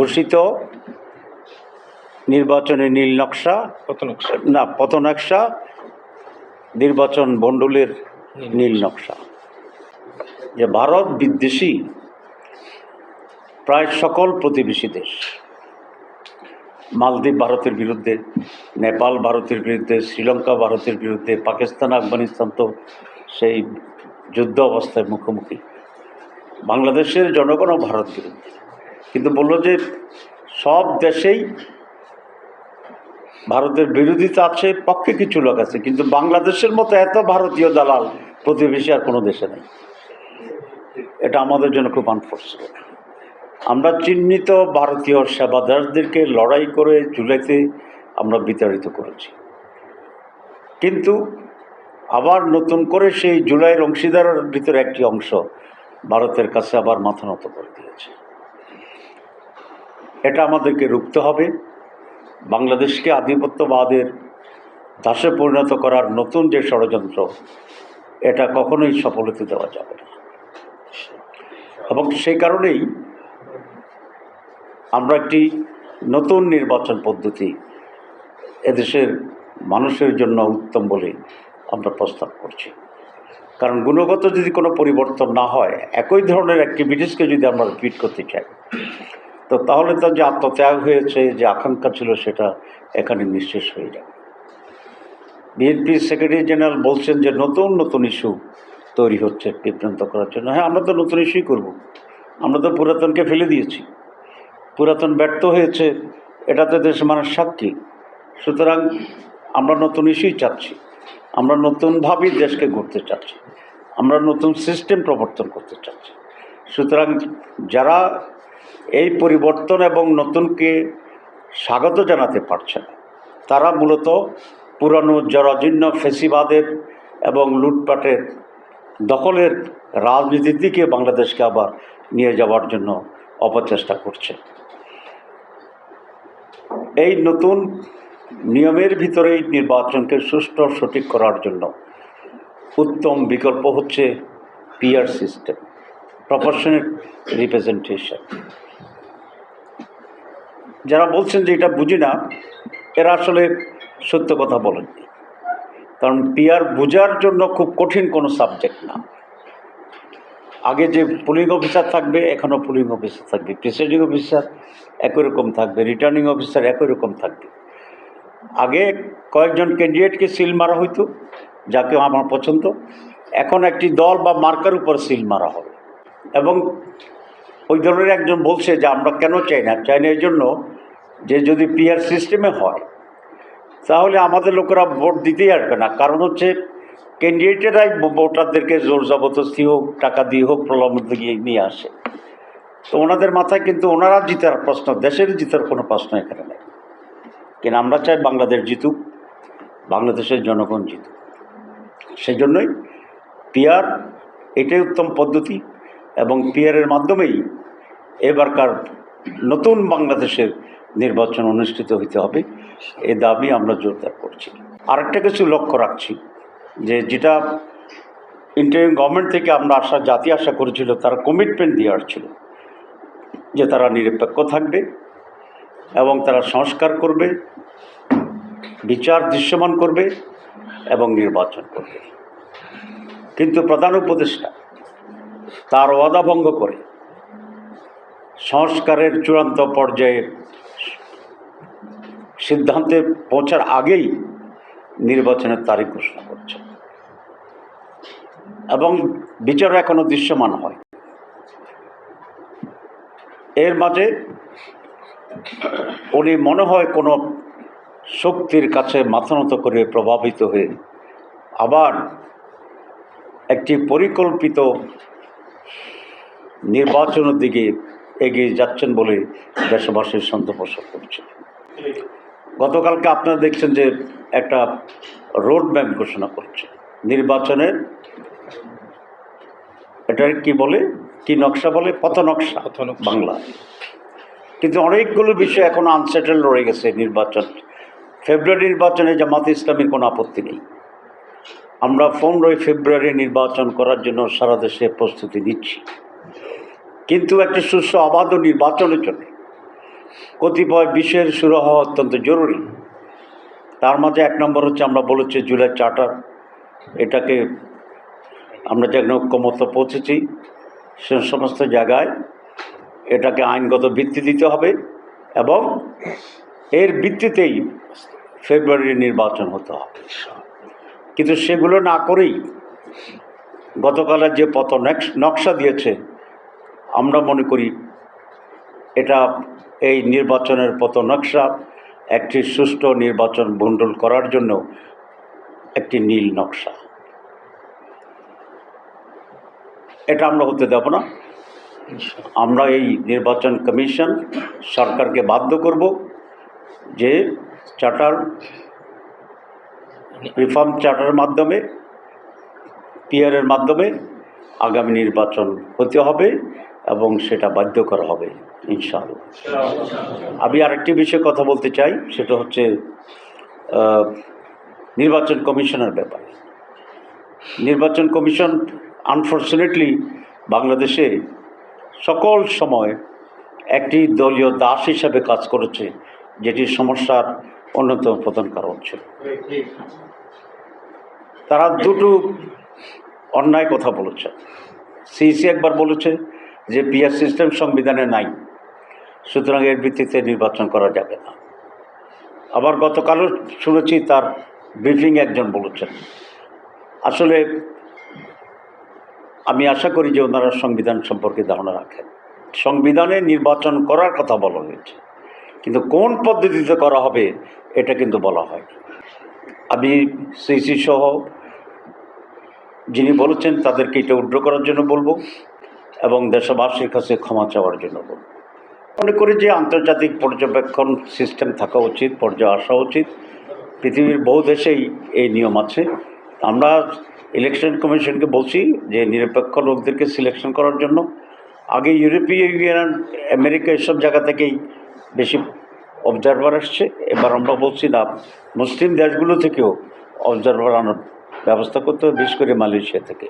ঘোষিত নির্বাচনের নীল নকশা না পতনকশা নির্বাচন মণ্ডলের নীল নকশা। যে ভারত বিদ্বেষী প্রায় সকল প্রতিবেশী দেশ মালদ্বীপ ভারতের বিরুদ্ধে নেপাল ভারতের বিরুদ্ধে শ্রীলঙ্কা ভারতের বিরুদ্ধে পাকিস্তান আফগানিস্তান তো সেই যুদ্ধ অবস্থায় মুখোমুখি। বাংলাদেশের জনগণও ভারত বিরুদ্ধে। কিন্তু বলল যে সব দেশেই ভারতের বিরোধিতা আছে, পক্ষে কিছু লোক আছে, কিন্তু বাংলাদেশের মতো এত ভারতীয় দালাল প্রতিবেশী আর কোনো দেশে নেই। এটা আমাদের জন্য খুব আনফর্চুনেট আমরা চিহ্নিত ভারতীয় সেবাদারদেরকে লড়াই করে জুলাইতে আমরা বিতাড়িত করেছি। কিন্তু আবার নতুন করে সেই জুলাইয়ের অংশীদারের ভিতরে একটি অংশ ভারতের কাছে আবার মাথা নত করে দিয়েছে। এটা আমাদেরকে রুখতে হবে। বাংলাদেশকে আধিপত্যবাদের দাসে পরিণত করার নতুন যে ষড়যন্ত্র, এটা কখনোই সফল হতে দেওয়া যাবে না। এবং সেই কারণেই আমরা একটি নতুন নির্বাচন পদ্ধতি এদেশের মানুষের জন্য উত্তম বলে আমরা প্রস্তাব করছি। কারণ গুণগত যদি কোনো পরিবর্তন না হয়, একই ধরনের অ্যাক্টিভিটিসকে যদি আমরা রিপিট করতে চাই তো তাহলে তো যে আত্মত্যাগ হয়েছে, যে আকাঙ্ক্ষা ছিল, সেটা এখানে নিঃশেষ হয়ে যাবে। বিএনপি সেক্রেটারি জেনারেল বলছেন যে নতুন নতুন ইস্যু তৈরি হচ্ছে বিভ্রান্ত করার জন্য। হ্যাঁ আমরা তো নতুন ইস্যুই করব। আমরা তো পুরাতনকে ফেলে দিয়েছি। পুরাতন ব্যর্থ হয়েছে এটাতে দেশের মানুষ সাক্ষী। সুতরাং আমরা নতুন ইস্যুই চাচ্ছি। আমরা নতুনভাবেই দেশকে গড়তে চাচ্ছি। আমরা নতুন সিস্টেম প্রবর্তন করতে চাচ্ছি। সুতরাং যারা এই পরিবর্তন এবং নতুনকে স্বাগত জানাতে পারছে না। তারা মূলত পুরানো জরাজীর্ণ ফেসিবাদের এবং লুটপাটের দখলের রাজনীতির দিকে বাংলাদেশকে আবার নিয়ে যাওয়ার জন্য অপচেষ্টা করছে। এই নতুন নিয়মের ভিতরেই নির্বাচনকে সুষ্ঠু সঠিক করার জন্য উত্তম বিকল্প হচ্ছে পিয়ার সিস্টেম প্রপোর্শনেট রিপ্রেজেন্টেশন। যারা বলছেন যে এটা বুঝি না, এরা আসলে সত্য কথা বলেননি কারণ পিয়ার বোঝার জন্য খুব কঠিন কোনো সাবজেক্ট না। আগে যে পুলিং অফিসার থাকবে এখনও পুলিং অফিসার থাকবে। প্রিসাইডিং অফিসার একই রকম থাকবে রিটার্নিং অফিসার একই রকম থাকবে। আগে কয়েকজন ক্যান্ডিডেটকে সিল মারা হইতো, যাকে আমার পছন্দ। এখন একটি দল বা মার্কার উপর সিল মারা হবে। এবং ওই দলের একজন বলছে যে আমরা কেন চাই না? চাই না এই জন্য যে যদি পিআর সিস্টেমে হয়, তাহলে আমাদের লোকেরা ভোট দিতেই আসবে না। কারণ হচ্ছে ক্যান্ডিডেটেরাই ভোটারদেরকে জোর জবরদস্তি হোক, টাকা দিয়ে হোক, প্রলোভন দিয়ে নিয়ে আসে। তো ওনাদের মাথায় কিন্তু ওনারা জিতার প্রশ্ন, দেশের জিতার কোনো প্রশ্ন এখানে নেই। কিন্তু আমরা চাই বাংলাদেশ জিতুক, বাংলাদেশের জনগণ জিতুক। সেই জন্যই পিয়ার এটাই উত্তম পদ্ধতি এবং পিয়ারের মাধ্যমেই এবারকার নতুন বাংলাদেশের নির্বাচন অনুষ্ঠিত হতে হবে। এ দাবি আমরা জোরদার করছি। আরেকটা কিছু লক্ষ্য রাখছি, যে যেটা ইন্টারিম গভর্নমেন্ট থেকে আমরা আশা, জাতি আশা করেছিল, তারা কমিটমেন্ট দেওয়ার ছিল, যে তারা নিরপেক্ষ থাকবে এবং তারা সংস্কার করবে, বিচার দৃশ্যমান করবে এবং নির্বাচন করবে। কিন্তু প্রধান উপদেষ্টা তার ওয়াদা ভঙ্গ করে সংস্কারের চূড়ান্ত পর্যায়ে সিদ্ধান্তে পৌঁছার আগেই নির্বাচনের তারিখ ঘোষণা করছে। এবং বিচার এখনও দৃশ্যমান হয়। এর মাঝে উনি মনে হয় কোনো শক্তির কাছে মাথা নত করে প্রভাবিত হয়ে আবার একটি পরিকল্পিত নির্বাচনের দিকে এগিয়ে যাচ্ছেন বলে দেশবাসীর সন্দেহ পোষণ করছে। গতকালকে আপনারা দেখছেন যে একটা রোড ম্যাপ ঘোষণা করছে। নির্বাচনের এটা কি বলে? কি নকশা বলে? পথ নকশা। বাংলা। কিন্তু অনেকগুলো বিষয় এখন আনসেটেল রয়ে গেছে নির্বাচন। ফেব্রুয়ারি নির্বাচনে জামাত ইসলামের কোনো আপত্তি নেই। আমরা পনেরোই ফেব্রুয়ারি নির্বাচন করার জন্য সারা দেশে প্রস্তুতি নিচ্ছি। কিন্তু একটি সুস্থ অবাধ নির্বাচনের জন্য কতিপয় বিষয়ের শুরু হওয়া অত্যন্ত জরুরি। তার মাঝে এক নম্বর হচ্ছে আমরা বলেছি জুলাই চার্টার, এটাকে আমরা যেখানে ঐক্যমত পৌঁছেছি, সে সমস্ত জায়গায় এটাকে আইনগত ভিত্তি দিতে হবে এবং এর ভিত্তিতেই ফেব্রুয়ারির নির্বাচন হতে হবে। কিন্তু সেগুলো না করেই গতকালের যে পথ নকশ- নকশা দিয়েছে আমরা মনে করি এটা এই নির্বাচনের পথ নকশা একটি সুষ্ঠু নির্বাচন ভণ্ডুল করার জন্য একটি নীল নকশা। এটা আমরা হতে দেব না। আমরা এই নির্বাচন কমিশন সরকারকে বাধ্য করব যে চার্টার রিফর্ম চার্টারের মাধ্যমে পিয়ারের মাধ্যমে আগামী নির্বাচন হতে হবে। এবং সেটা বাধ্য করা হবে, ইনশাআল্লাহ। আমি আরেকটি বিষয়ে কথা বলতে চাই, সেটা হচ্ছে নির্বাচন কমিশনের ব্যাপারে। নির্বাচন কমিশন আনফর্চুনেটলি বাংলাদেশে সকল সময় একটি দলীয় দাস হিসাবে কাজ করেছে, যেটি সমস্যার অন্যতম প্রধান কারণ ছিল। তারা দুটো অন্যায় কথা বলেছে। সিইসি একবার বলেছে যে পিআর সিস্টেম সংবিধানে নাই, সুতরাং এর ভিত্তিতে নির্বাচন করা যাবে না। আবার গতকালও শুনেছি তার ব্রিফিং একজন বলেছেন। আসলে আমি আশা করি যে ওনারা সংবিধান সম্পর্কে ধারণা রাখেন। সংবিধানে নির্বাচন করার কথা বলা হয়েছে, কিন্তু কোন পদ্ধতিতে করা হবে এটা কিন্তু বলা হয় আমি সিসি সহ যিনি বলেছেন তাদেরকে এটা উড্র করার জন্য বলব। এবং দেশবাসীর কাছে ক্ষমা চাওয়ার জন্য। মনে করি যে আন্তর্জাতিক পর্যবেক্ষণ সিস্টেম থাকা উচিত, পর্যায়ে আসা উচিত। পৃথিবীর বহু দেশেই এই নিয়ম আছে। আমরা ইলেকশন কমিশনকে বলছি যে নিরপেক্ষ লোকদেরকে সিলেকশন করার জন্য। আগে ইউরোপীয় ইউনিয়ন, আমেরিকা এসব জায়গা থেকেই বেশি অবজারভার আসছে। এবার আমরা বলছি, না, মুসলিম দেশগুলো থেকেও অবজারভার আনার ব্যবস্থা করতে হবে, বিশেষ করে মালয়েশিয়া থেকে।